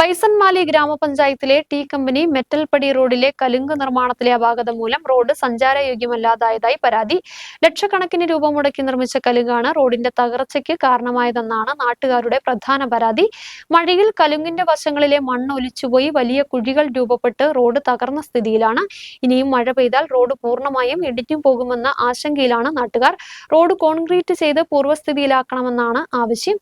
ബൈസൺമാലി ഗ്രാമപഞ്ചായത്തിലെ tea company മെറ്റൽപടി റോഡിലെ കലുങ്ക് നിർമ്മാണത്തിലെ അപാകത മൂലം റോഡ് സഞ്ചാരയോഗ്യമല്ലാതായതായി പരാതി. ലക്ഷക്കണക്കിന് രൂപ മുടക്കി നിർമ്മിച്ച കലുങ്കാണ് റോഡിന്റെ തകർച്ചയ്ക്ക് കാരണമായതെന്നാണ് നാട്ടുകാരുടെ പ്രധാന പരാതി. മഴയിൽ കലുങ്കിന്റെ വശങ്ങളിലെ മണ്ണ് ഒലിച്ചുപോയി വലിയ കുഴികൾ രൂപപ്പെട്ട് റോഡ് തകർന്ന സ്ഥിതിയിലാണ്. ഇനിയും മഴ പെയ്താൽ റോഡ് പൂർണമായും ഇടിഞ്ഞു പോകുമെന്ന ആശങ്കയിലാണ് നാട്ടുകാർ. റോഡ് കോൺക്രീറ്റ് ചെയ്ത് പൂർവസ്ഥിതിയിലാക്കണമെന്നാണ് ആവശ്യം.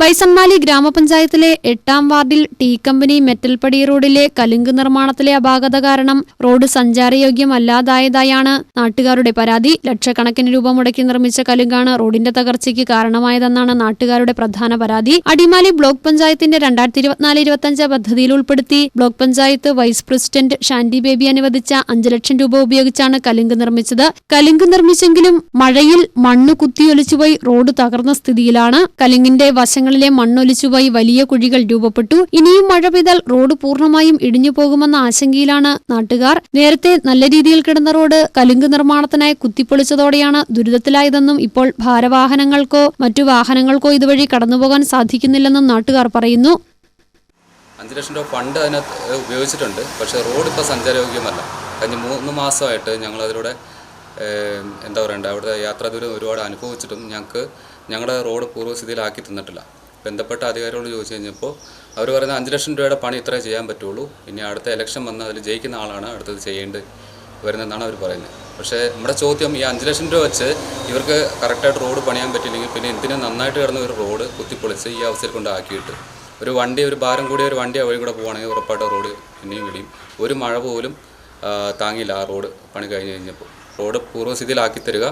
ബൈസൺമാലി ഗ്രാമപഞ്ചായത്തിലെ എട്ടാം വാർഡിൽ ടീ കമ്പനി മെറ്റൽപടി റോഡിലെ കലുങ്ക് നിർമ്മാണത്തിലെ അപാകത കാരണം റോഡ് സഞ്ചാരയോഗ്യമല്ലാതായതായാണ് നാട്ടുകാരുടെ പരാതി. ലക്ഷക്കണക്കിന് രൂപ മുടക്കി നിർമ്മിച്ച കലുങ്കാണ് റോഡിന്റെ തകർച്ചയ്ക്ക് കാരണമായതെന്നാണ് നാട്ടുകാരുടെ പ്രധാന പരാതി. അടിമാലി ബ്ലോക്ക് പഞ്ചായത്തിന്റെ രണ്ടായിരത്തി ഇരുപത്തിനാല് ഇരുപത്തിയഞ്ച് പദ്ധതിയിൽ ഉൾപ്പെടുത്തി block panchayat vice president Shanti Baby അനുവദിച്ച അഞ്ച് ലക്ഷം രൂപ ഉപയോഗിച്ചാണ് കലുങ്ക് നിർമ്മിച്ചത്. കലുങ്ക് നിർമ്മിച്ചെങ്കിലും മഴയിൽ മണ്ണ് കുത്തിയൊലിച്ചുപോയി റോഡ് തകർന്ന സ്ഥിതിയിലാണ്. കലുങ്കിന്റെ വശങ്ങളിലെ മണ്ണൊലിച്ചുപോയി വലിയ കുഴികൾ രൂപപ്പെട്ടു. ഇനിയും മഴ പെയ്താൽ റോഡ് പൂർണമായും ഇടിഞ്ഞു പോകുമെന്ന ആശങ്കയിലാണ് നാട്ടുകാർ. നേരത്തെ നല്ല രീതിയിൽ കിടന്ന റോഡ് കലുങ്ക് നിർമ്മാണത്തിനായി കുത്തിപ്പൊളിച്ചതോടെയാണ് ദുരിതത്തിലായതെന്നും ഇപ്പോൾ ഭാരവാഹനങ്ങൾക്കോ മറ്റു വാഹനങ്ങൾക്കോ ഇതുവഴി കടന്നുപോകാൻ സാധിക്കുന്നില്ലെന്നും നാട്ടുകാർ പറയുന്നു. അഞ്ച് ലക്ഷം രൂപ ഫണ്ട് അതിനകത്ത് ഉപയോഗിച്ചിട്ടുണ്ട്. പക്ഷേ റോഡ് ഇപ്പോൾ സഞ്ചാരയോഗ്യമല്ല. കഴിഞ്ഞ മൂന്ന് മാസമായിട്ട് ഞങ്ങൾ അതിലൂടെ എന്താ പറയണ്ടേ അവിടുത്തെ യാത്രാ ദൂരം ഒരുപാട് അനുഭവിച്ചിട്ടും ഞങ്ങൾക്ക് ഞങ്ങളുടെ റോഡ് പൂർവസ്ഥിതിയിലാക്കി തന്നിട്ടില്ല. ബന്ധപ്പെട്ട അധികാരികളോട് ചോദിച്ചു കഴിഞ്ഞപ്പോൾ അവർ പറയുന്നത് അഞ്ച് ലക്ഷം രൂപയുടെ പണി ഇത്രേ ചെയ്യാൻ പറ്റുള്ളൂ. ഇനി അടുത്ത ഇലക്ഷൻ വന്ന് അതിൽ ജയിക്കുന്ന ആളാണ് അടുത്തത് ചെയ്യേണ്ടത് വരുന്നതെന്നാണ് അവർ പറയുന്നത്. പക്ഷേ നമ്മുടെ ചോദ്യം ഈ അഞ്ച് ലക്ഷം രൂപ വെച്ച് ഇവർക്ക് കറക്റ്റായിട്ട് റോഡ് പണിയാൻ പറ്റില്ലെങ്കിൽ പിന്നെ എന്തിനും നന്നായിട്ട് കിടന്ന ഒരു റോഡ് കുത്തിപ്പൊളിച്ച് ഈ അവസ്ഥയിൽ കൊണ്ടാക്കിയിട്ട് ഒരു വണ്ടി ഒരു ഭാരം കൂടിയ ഒരു വണ്ടി ആ വഴി കൂടെ പോകുകയാണെങ്കിൽ ഉറപ്പായിട്ട് റോഡ് പിന്നെയും ഇടിയും ഒരു മഴ പോലും താങ്ങിയില്ല ആ റോഡ് പണി കഴിഞ്ഞ് കഴിഞ്ഞപ്പോൾ റോഡ് പൂർവസ്ഥിതിയിലാക്കി തരിക.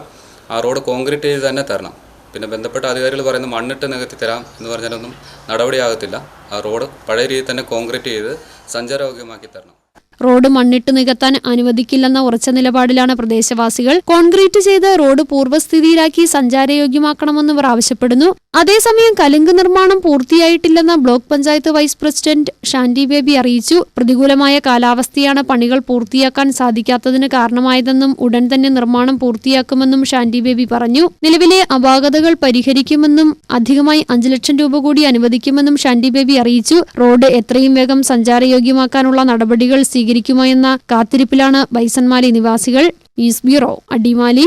ആ റോഡ് കോൺക്രീറ്റ് ചെയ്ത് തന്നെ തരണം. പിന്നെ ബന്ധപ്പെട്ട അധികാരികൾ പറയുന്ന മണ്ണിട്ട് നികത്തി തരാം എന്ന് പറഞ്ഞാലൊന്നും നടപടിയാകത്തില്ല. ആ റോഡ് പഴയ രീതിയിൽ തന്നെ കോൺക്രീറ്റ് ചെയ്ത് സഞ്ചാരയോഗ്യമാക്കി തരണം. റോഡ് മണ്ണിട്ട് നികത്താൻ അനുവദിക്കില്ലെന്ന ഉറച്ച നിലപാടിലാണ് പ്രദേശവാസികൾ. കോൺക്രീറ്റ് ചെയ്ത് റോഡ് പൂർവസ്ഥിതിയിലാക്കി സഞ്ചാരയോഗ്യമാക്കണമെന്ന് ആവശ്യപ്പെടുന്നു. അതേസമയം കലുങ്ക് നിർമ്മാണം പൂർത്തിയായിട്ടില്ലെന്ന് block panchayat vice president Shanti Baby അറിയിച്ചു. പ്രതികൂലമായ കാലാവസ്ഥയാണ് പണികൾ പൂർത്തിയാക്കാൻ സാധിക്കാത്തതിന് കാരണമായതെന്നും ഉടൻ തന്നെ നിർമ്മാണം പൂർത്തിയാക്കുമെന്നും ഷാന്റി ബേബി പറഞ്ഞു. നിലവിലെ അപാകതകൾ പരിഹരിക്കുമെന്നും അധികമായി അഞ്ചു ലക്ഷം രൂപ കൂടി അനുവദിക്കുമെന്നും ഷാന്റി ബേബി അറിയിച്ചു. റോഡ് എത്രയും വേഗം സഞ്ചാരയോഗ്യമാക്കാനുള്ള നടപടികൾ സ്വീകരിക്കുമോ എന്ന കാത്തിരിപ്പിലാണ് ബൈസൺമാലി നിവാസികൾ. News bureau Adimali.